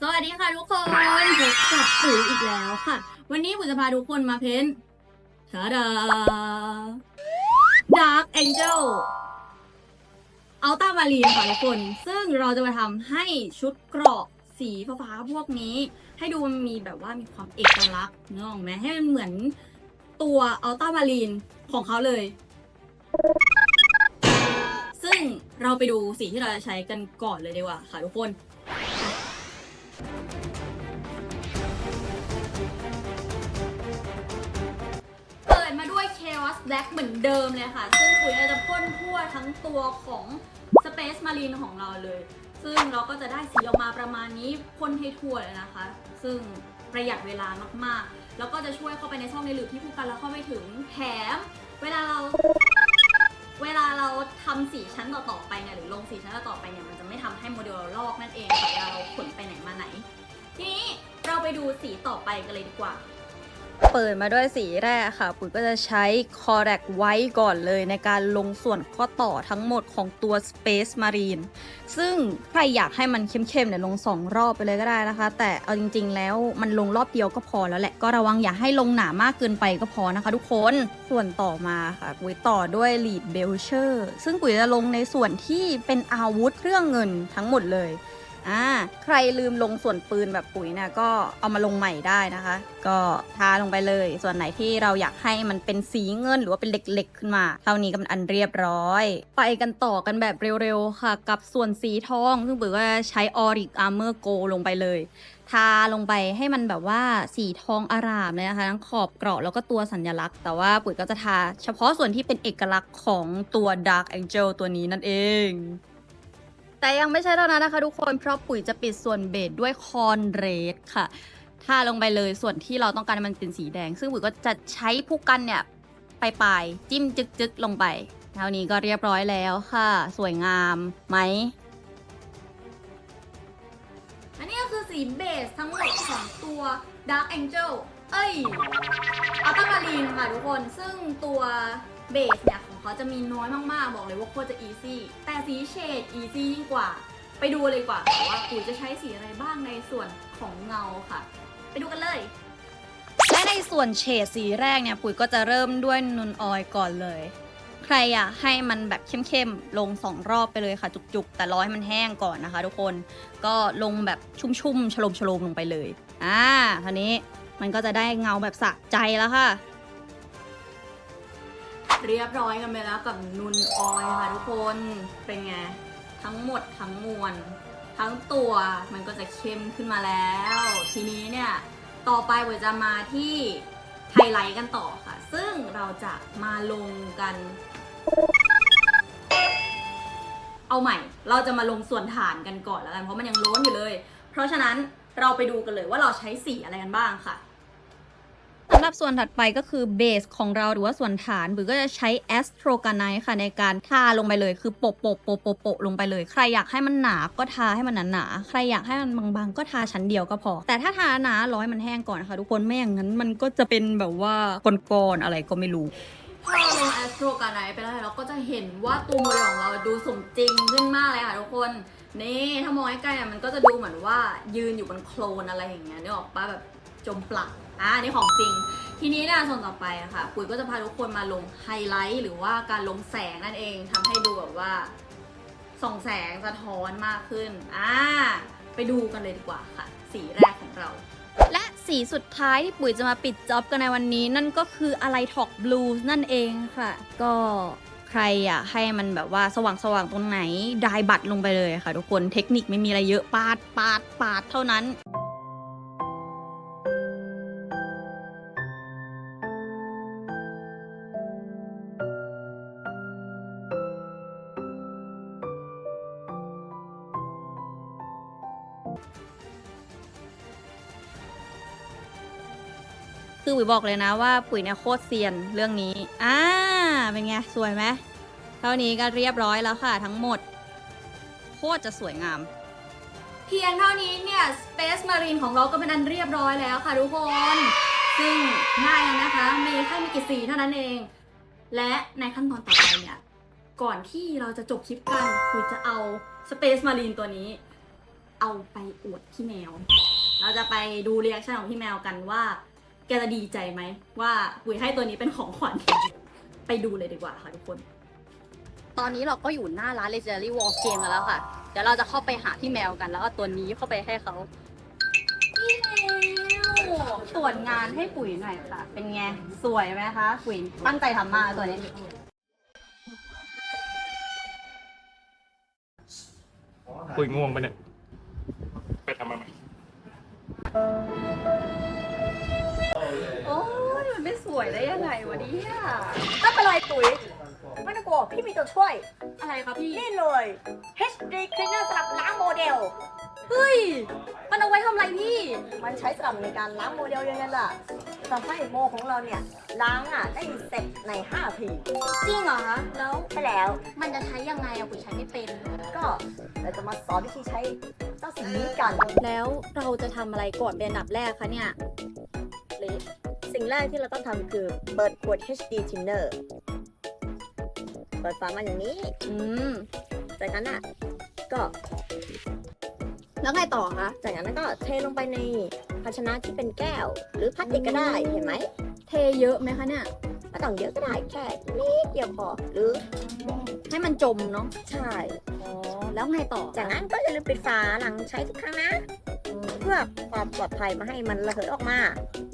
สวัสดีค่ะทุกคนพบกับปุ๋ยอีกแล้วค่ะ วันนี้ปุ๋ยจะพาทุกคนมาเพ้นทาดา Dark Angel อัลต้ามารีนค่ะทุกคน ซึ่งเราจะมาทำให้ชุดเกราะสีฟ้าพวกนี้ ให้ดูมันมีแบบว่ามีความเอกลักษณ์เนกอะไหมให้มันเหมือนตัวอัลต้ามารีนของเขาเลย ซึ่งเราไปดูสีที่เราจะใช้กันก่อนเลยดีกว่าค่ะทุกคน Chaos Black เหมือนเดิมเลยค่ะ ซึ่งปุ๋ยจะพ่นทั่วทั้งตัวของ Space Marine ของเราเลย ซึ่งเราก็จะได้สีออกมาประมาณนี้พ่นให้ทั่วเลยนะคะ ซึ่งประหยัดเวลามากๆ แล้วก็จะช่วยเข้าไปในช่องในหลืบที่ผู้กันแล้วเข้าไปถึงแถม เวลาเรา เวลาเราทำสีชั้นต่อๆไปเนี่ยหรือลงสีชั้นต่อๆไปเนี่ยมันจะไม่ทำให้โมเดลเราลอกนั่นเองค่ะเวลาเราขนไปไหนมาไหน ทีนี้เราไปดูสีต่อไปกันเลยดีกว่า เปิดมาด้วยสีแรกค่ะ ปุ๋ยก็จะใช้ Correct White ก่อนเลยในการลงส่วนข้อต่อทั้งหมดของตัว Space Marine ซึ่งใครอยากให้มันเข้มๆเนี่ยลง 2 รอบไปเลยก็ได้นะคะ แต่เอาจริงๆแล้วมันลงรอบเดียวก็พอแล้วแหละ ก็ระวังอย่าให้ลงหนามากเกินไปก็พอนะคะทุกคนส่วนต่อมาค่ะ ปุ๋ยต่อด้วย Lead Belcher ซึ่งปุ๋ยจะลงในส่วนที่เป็นอาวุธเครื่องเงินทั้งหมดเลย อ่าใครลืมลงส่วนปืนแบบปุ๋ยเนี่ยก็เอามาลงใหม่ได้นะคะ ก็ทาลงไปเลย ส่วนไหนที่เราอยากให้มันเป็นสีเงินหรือว่าเป็นเหล็กๆขึ้นมาเท่านี้ก็เป็นอันเรียบร้อย ไปกันต่อกันแบบเร็วๆค่ะ กับส่วนสีทอง ซึ่งปุ๋ยก็ใช้ออริกอาร์เมอร์โกลงไปเลยทาลงไปให้มันแบบว่าสีทองอารามเลยนะคะทั้งขอบเกราะแล้วก็ตัวสัญลักษณ์ แต่ว่าปุ๋ยก็จะทาเฉพาะส่วนที่เป็นเอกลักษณ์ของตัว Dark Angel ตัวนี้นั่นเอง แต่ยังไม่ใช่เท่านั้นนะคะทุกคนเพราะปุ๋ยจะปิดส่วนเบสด้วยคอนเรดค่ะทาลงไปเลยส่วนที่เราต้องการมันเป็นสีแดง ซึ่งปุ๋ยก็จะใช้ผู้กันเนี่ยไปลายจิ้มจึกๆลงไปเท่านี้ก็เรียบร้อยแล้วค่ะ สวยงามไหมอันนี้ก็คือสีเบสทั้งหมดของตัว Dark Angel เอ้ยอัลต a มารีนค่ะทุกคน ซึ่งตัวเบสเนี่ย เขาจะมีน้อยมากๆ บอกเลยว่าโคตรจะ easy แต่สีเฉด easy ยิ่งกว่า ไปดูเลยกว่าว่าปุ๋ยจะใช้สีอะไรบ้างในส่วนของเงาค่ะ ไปดูกันเลยและในส่วนเฉดสีแรกเนี่ยปุ๋ยก็จะเริ่มด้วยนุนออยล์ก่อนเลย ใครอยากให้มันแบบเข้มๆ ลง2รอบไปเลยค่ะ จุกๆ แต่รอให้มันแห้งก่อนนะคะ ทุกคนก็ลงแบบชุ่มๆ ฉลมๆลงไปเลย อ่าทีนี้มันก็จะได้เงาแบบสะใจแล้วค่ะ เรียบร้อยกันไปแล้วกับนุนออยค่ะทุกคนเป็นไง ทั้งหมดทั้งมวล ทั้งตัวมันก็จะเข้มขึ้นมาแล้ว ทีนี้เนี่ย ต่อไปเวจะมาที่ไฮไลท์กันต่อค่ะ ซึ่งเราจะมาลงกัน เอาใหม่ เราจะมาลงส่วนฐานกันก่อนแล้วกันเพราะมันยังล้นอยู่เลย เพราะฉะนั้นเราไปดูกันเลยว่าเราใช้สีอะไรกันบ้างค่ะ สำหรับส่วนถัดไปก็คือเบสของเราหรือว่าส่วนฐานบือก็จะใช้แอสโตรกาไนค่ะในการทาลงไปเลยคือโปะโปะโปะโปะโปะลงไปเลย ใครอยากให้มันหนาก็ทาให้มันหนาๆใครอยากให้มันบางๆ ก็ทาชั้นเดียวก็พอ แต่ถ้าทาหนาร้อยมันแห้งก่อนนะคะทุกคนไม่อย่างนั้นมันก็จะเป็นแบบว่าก้อนๆอะไรก็ไม่รู้พอเราลงแอสโตรการไนไปแล้วเราก็จะเห็นว่าตัวโมเดลของเราดูสมจริงขึ้นมากเลยค่ะทุกคนนี่ถ้ามองใกล้ๆอะมันก็จะดูเหมือนว่ายืนอยู่บนโคลนอะไรอย่างเงี้ยนึกออกปะแบบ จมปลักอะนี่ของจริง ทีนี้เนี่ยส่วนต่อไปอะค่ะปุ๋ยก็จะพาทุกคนมาลงไฮไลท์หรือว่าการลงแสงนั่นเองทำให้ดูแบบว่าส่องแสงสะท้อนมากขึ้นอ่าไปดูกันเลยดีกว่าค่ะ สีแรกของเรา และสีสุดท้ายที่ปุ๋ยจะมาปิดจ็อบกันในวันนี้นั่นก็คืออะไรท็อกบลูนั่นเองค่ะ ก็ใครอยากให้มันแบบว่าสว่างๆตรงไหนดายบัตรลงไปเลยค่ะ ทุกคนเทคนิคไม่มีอะไรเยอะปาดปาดปาดเท่านั้น อปุ๋ยบอกเลยนะว่าปุ๋ยเนี่ยโคตรเซียนเรื่องนี้ อ่า เป็นไง สวยไหมเท่านี้ก็เรียบร้อยแล้วค่ะทั้งหมด โคตรจะสวยงาม เพียงเท่านี้เนี่ย Space Marine ของเราก็เป็นอันเรียบร้อยแล้วค่ะทุกคน ซึ่งง่ายนะคะ มีแค่มีกี่สีเท่านั้นเอง และในขั้นตอนต่อไปเนี่ยก่อนที่เราจะจบคลิปกันคุยจะเอา Space Marine ตัวนี้ เอาไปอวดพี่แมว เราจะไปดูเรีแอคชั่นของพี่แมวกันว่า แกจะดีใจไหมว่าปุ๋ยให้ตัวนี้เป็นของขวัญ ไปดูเลยดีกว่าค่ะทุกคน ตอนนี้เราก็อยู่หน้าร้าน Legendary War Game กันแล้วค่ะ เดี๋ยวเราจะเข้าไปหาพี่แมวกัน แล้วก็ตัวนี้เข้าไปให้เขาพี่แมวตรวจงานให้ปุ๋ยหน่อยค่ะ เป็นไง สวยไหมคะ ปุ๋ยตั้งใจทำมากตัวนี้ คุยง่วงไปะเนี่ย วยได้ยังไงวะเนี่ยไม่เป็นไรตุ๋ยไม่ต้องกลัวพี่มีตัวช่วย อะไรคะพี่ นี่เลย HD Cleaner สำหรับล้างโมเดล เฮ้ย มันเอาไว้ทำอะไรพี่ มันใช้สำหรับในการล้างโมเดลยังไงล่ะทำให้โมของเราเนี่ย ล้างอะได้เสร็จใน5ทีจริงเหรอคะแล้วใช่แล้ว มันจะใช้ยังไงอะปุ๋ยใช้ไม่เป็น ก็เราจะมาสอนวิธีใช้เจ้าสิ่งนี้กัน แล้วเราจะทำอะไรก่อนเป็นอันดับแรกคะเนี่ยเลย สิ่งแรกที่เราต้องทำคือเปิดขวด HD Cleaner เปิดฝามาอย่างนี้ อืม จากนั้นอะ ก็ แล้วไงต่อคะ จากนั้นก็เทลงไปในภาชนะที่เป็นแก้ว หรือพลาสติกก็ได้เห็นไหมเทเยอะไหมคะเนี่ย ไม่ต้องเยอะก็ได้แค่นิดเดียวพอหรือ ให้มันจมเนาะ ใช่ อ๋อ แล้วไงต่อจากนั้นก็อย่าลืมปิดฝาหลังใช้ทุกครั้งนะ เพื่อความปลอดภัยไมาให้มันระเหยออกมาเ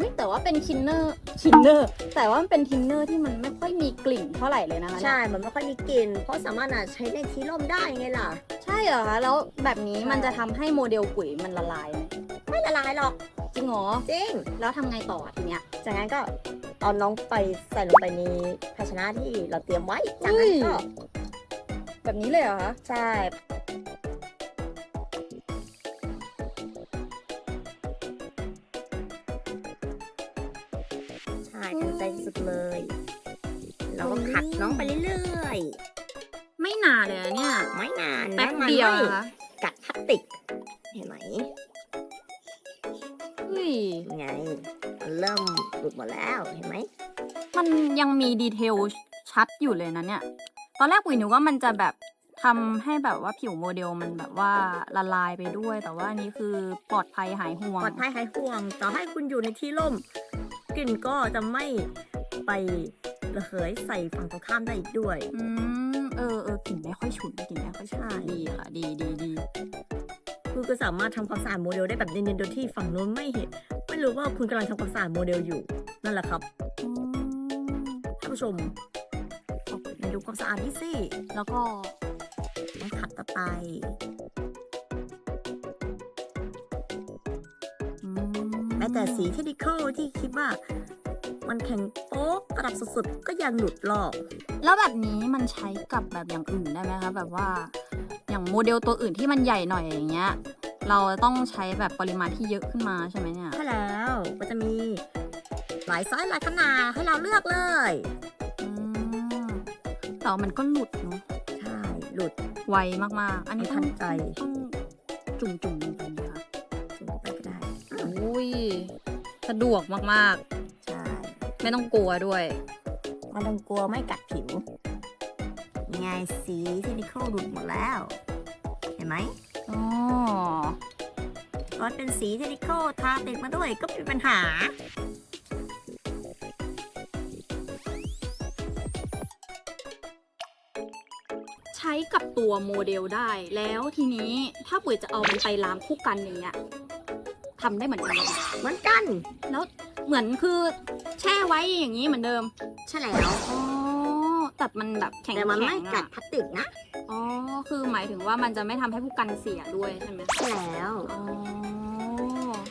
ฮ้ยแต่ว่าเป็นทินเนอร์ทินเนอร์ แต่ว่ามันเป็นทินเนอร์ที่มันไม่ค่อยมีกลิ่นเท่าไหร่เลยนะคะเนี่ยใช่ มันไม่ค่อยมีกลิ่น เพราะสามารถอะใช้ในที่ร่มได้ไงล่ะ ใช่เหรอคะแล้วแบบนี้มันจะทำให้โมเดลปุ๋ยมันละลายไหมไม่ละลายหรอก จริงเหรอจริง แล้วทำไงต่ออะทีเนี้ย จากนั้นก็เอาน้องไปใส่ลงไปในภาชนะที่เราเตรียมไว้ จากนั้นก็ แบบนี้เลยเหรอคะ ใช่ ช่ทำใจสุดเลย เราก็ขัดน้องไปเรื่อยไม่นานเลยนะเนี่ย ๆ ไม่นานแป๊นะบมันเดียวไม่นะคะกัดพลาสติก เห็นไหมเฮ้ยไงมันเริ่มหลุดหมดแล้วเห็นไหมมันยังมีดีเทลชัดอยู่เลยนะเนี่ย ตอนแรกปุ๋ยนึกว่ามันจะแบบทำให้แบบว่าผิวโมเดลมันแบบว่าละลายไปด้วย แต่ว่าอันนี้คือปลอดภัยหายห่วง ปลอดภัยหายห่วง ต่อให้คุณอยู่ในที่ร่ม กลิ่นก็จะไม่ไประเหยใส่ฝั่งตรงข้ามได้อีกด้วย อืม เออเออกลิ่นไม่ค่อยฉุนกลิ่นไม่ค่อยฉุนใช่ดีค่ะ ดีดีดีคุณก็สามารถทำความสะอาดโมเดลได้แบบเนียนๆโดยที่ฝั่งนู้นไม่เห็น ไม่รู้ว่าคุณกำลังทำความสะอาดโมเดลอยู่นั่นแหละครับอืมท่านผู้ชมมาดูความสะอาดนี่สิ แล้วก็ต้องขัดต่อไป แม้แต่สีเทคนิคอลที่คิดว่า มันแข็งโป๊กระดับสุดๆ ก็ยังหลุดลอก แล้วแบบนี้มันใช้กับแบบอย่างอื่นได้ไหมคะแบบว่า อย่างโมเดลตัวอื่นที่มันใหญ่หน่อยอย่างเงี้ย เราต้องใช้แบบปริมาณที่เยอะขึ้นมาใช่ไหมเนี่ย ใช่แล้วก็จะมีหลายไซส์หลายขนาดให้เราเลือกเลยอืมแต่ว่ามันก็หลุดเนาะใช่หลุดไวมากๆ อันนี้ไม่ทัต้องนใจ ต้องจุ่มจุ่มๆลงไป อุ้ยสะดวกมากใช่ๆ ไม่ต้องกลัวด้วย ไมันต้องกลัวไม่กัดผิวยังไงสีเทคนิคอลหลุดหมดแล้ว เห็นไหมอ๋อก็เป็นสีเทคนิคอลทาติดมาด้วยก็ไม่มีปัญหา ใช้กับตัวโมเดลได้ แล้วทีนี้ถ้าปุ๋ยจะเอามันไปล้างคู่กันอย่างเงี้ย ทำได้เหมือนกันไหมคะเหมือนกันแล้วเหมือนคือแช่ไว้อย่างนี้เหมือนเดิมใช่แล้ว อ๋อแต่มันแบบแข็งแต่มันไม่แข็งกัดอะพลาสติกนะอ๋อคือหมายถึงว่ามันจะไม่ทำให้ผู้กันเสียด้วยใช่ไหมคะใช่แล้ว อ๋อ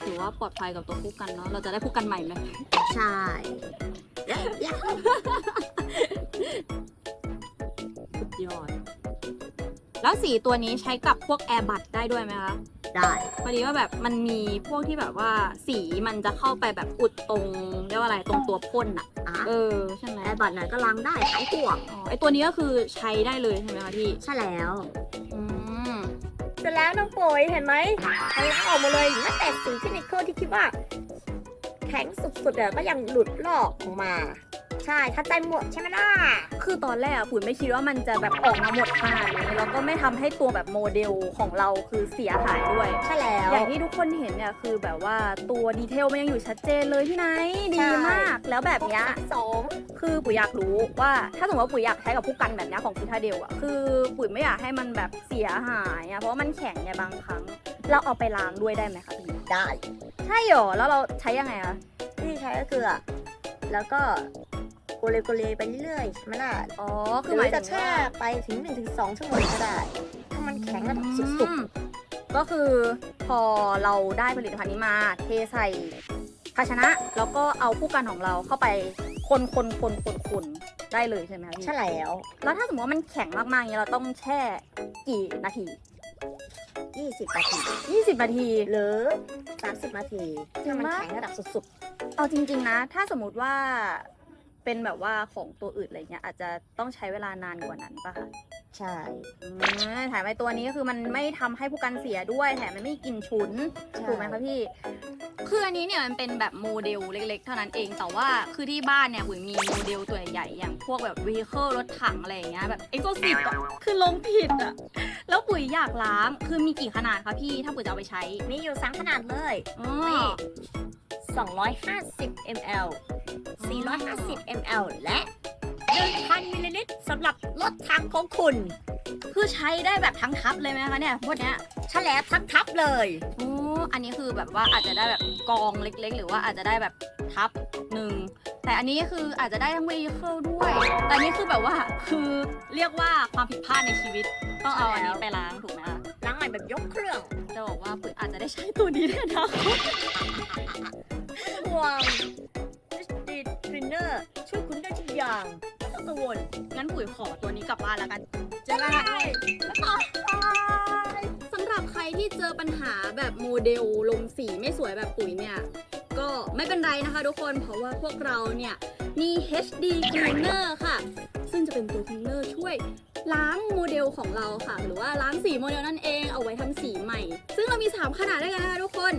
ถือว่าปลอดภัยกับตัวผู้กันเนาะ เราจะได้ผู้กันใหม่ไหมใช่เย้เย้สุดยอด แล้วสีตัวนี้ใช้กับพวกแอร์บัตได้ด้วยไหมคะ ได้พอดีว่าแบบมันมีพวกที่แบบว่าสีมันจะเข้าไปแบบอุดตรงเรียกว่าอะไรตรงตัวพ่นอะอะเออใช่ไหมแอร์บัตไหนก็ล้างได้ทั้งห่วงอ๋อไอตัวนี้ก็คือใช้ได้เลยใช่ไหมคะพี่ใช่แล้ว อืมเสร็จแล้วน้องปุ๋ยเห็นไหมมันล้างออกมาเลยแม้แต่สีเทคนิคอลที่คิดว่า แข็งสุดๆอะก็ยังหลุดลอกออกมา ใช่ถ้าใจหมดใช่ไหมล่ะ คือตอนแรกอะปุ๋ยไม่คิดว่ามันจะแบบออกมาหมดขนาดนี้แล้วก็ไม่ทำให้ตัวแบบโมเดลของเราคือเสียหายด้วย ใช่แล้ว อย่างที่ทุกคนเห็นเนี่ยคือแบบว่าตัวดีเทลมันยังอยู่ชัดเจนเลยพี่ไนท์ดีใช่มาก แล้วแบบเนี้ย สองคือปุ๋ยอยากรู้ว่าถ้าสมมติว่าปุ๋ยอยากใช้กับผู้กันแบบเนี้ยของพิทาเดลอะคือปุ๋ยไม่อยากให้มันแบบเสียหายอะเพราะว่ามันแข็งไงบางครั้ง เราเอาไปล้างด้วยได้ไหมคะพี่ได้ใช่หรอแล้วเราใช้ยังไงอะ ที่ใช้ก็คืออะแล้วก็ โกเลโกเลไปเรื่อยๆใช่ไหมล่ะอ๋อหคือรือหมายจะถึงแช่ว่าไปถึง1-2ถึงชั่วโมงก็ได้ ถ้ามันแข็งระดับสุดอืมก็คือพอเราได้ผลิตภัณฑ์นี้มา เทใส่ภาชนะ แล้วก็เอาผู้กันของเราเข้าไปคนคนคนคนคนได้เลยใช่ไหมคะๆพี่ใช่แล้ว แล้วถ้าสมมติว่ามันแข็งมากๆอย่างเงี้ยเราต้องแช่กี่นาที 20 นาที 20 นาที หรือ 30 นาที ถ้ามันแข็งระดับสุดเอาจริงๆนะ ถ้าสมมติว่า เป็นแบบว่าของตัวอื่นอะไรเงี้ยอาจจะต้องใช้เวลานานกว่านั้นป่ะคะๆใช่อืมแถมไอตัวนี้ก็คือมันไม่ทำให้ผู้กันเสียด้วยแถมมันไม่มีกลิ่นฉุน ถูกไหมคะพี่คืออันนี้เนี่ยมันเป็นแบบโมเดลเล็ก ๆ เท่านั้นเองแต่ว่าคือที่บ้านเนี่ยปุ๋ยมีโมเดลตัวใหญ่ๆอย่างพวกแบบ vehicle รถถังอะไรอย่างเงี้ยแบบเอ็กโซซิอะคือลงผิดอะแล้วปุ๋ยอยากล้างคือมีกี่ขนาดคะพี่ถ้าปุ๋ยจะเอาไปใช้มีอยู่3ขนาดเลยอ๋อนี่ 250 ml 450 ml และ 1,000 มิลลิลิตรสำหรับรถถังของคุณ คือใช้ได้แบบทั้งทับเลยไหมคะเนี่ยพวกเนี้ยใช่แล้วทั้งทับเลยโอ้อันนี้คือแบบว่าอาจจะได้แบบกองเล็กๆ หรือว่าอาจจะได้แบบทับหนึ่ง แต่อันนี้คืออาจจะได้ทั้ง vehicle ด้วย แต่อันนี้คือแบบว่าคือเรียกว่าความผิดพลาดในชีวิต ต้องเอาอันนี้ไปล้างถูกไหมคะ หม่แบบยกเครื่องจะบอกว่าปุ๋ยอาจจะได้ใช้ตัวนี้แน่นะห่วงสตีดคลีนเนอร์ช่วยคุณได้ทุกอย่างไม่ต้องกังวล งั้นปุ๋ยขอตัวนี้กลับบ้านแล้วกันจะได้สำหรับใครที่เจอปัญหาแบบโมเดลลงสีไม่สวยแบบปุ๋ยเนี่ย ก็ไม่เป็นไรนะคะทุกคน เพราะว่าพวกเราเนี่ยมี HD Cleaner ค่ะ ซึ่งจะเป็นตัวคลีนเนอร์ช่วย ล้างโมเดลของเราค่ะ หรือว่าล้างสีโมเดลนั่นเองเอาไว้ทำสีใหม่ ซึ่งเรามี 3 ขนาดด้วยกันนะคะทุกคน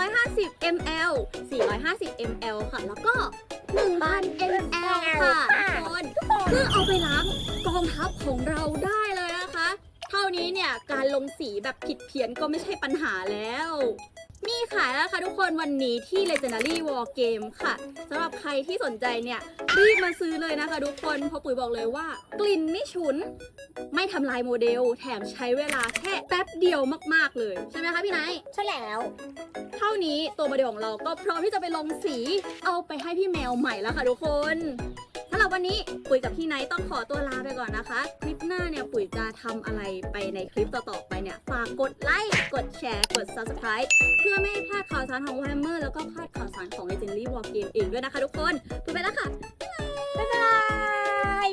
250 ml 450 ml ค่ะ แล้วก็ 1,000 ml ค่ะทุกคนซึ่งเอาไปล้างกองทัพของเราได้เลยนะคะ เท่านี้เนี่ยการลงสีแบบผิดเพี้ยนก็ไม่ใช่ปัญหาแล้ว มีขายแล้วค่ะทุกคนวันนี้ที่ Legendary War Game ค่ะสำหรับใครที่สนใจเนี่ย รีบมาซื้อเลยนะคะทุกคนเพราะปุ๋ยบอกเลยว่า กลิ่นไม่ฉุน ไม่ทำลายโมเดล แถมใช้เวลาแค่แป๊บเดียวมากๆเลย ใช่ไหมคะพี่ไนท์ใช่แล้ว เท่านี้ตัวโมเดลของเราก็พร้อมที่จะไปลงสีเอาไปให้พี่แมวใหม่แล้วค่ะทุกคน สำหรับวันนี้ปุ๋ยกับพี่ไนท์ต้องขอตัวลาไปก่อนนะคะ คลิปหน้าเนี่ยปุ๋ยจะทำอะไรไปในคลิปต่อๆไปเนี่ย ฝากกดไลค์ กดแชร์ กด subscribe เพื่อไม่ให้พลาดข่าวสารของวายเมอร์แล้วก็พลาดข่าวสารของ Legendary War Game เองด้วยนะคะทุกคนปุ๋ยไปแล้วค่ะ บ๊ายบาย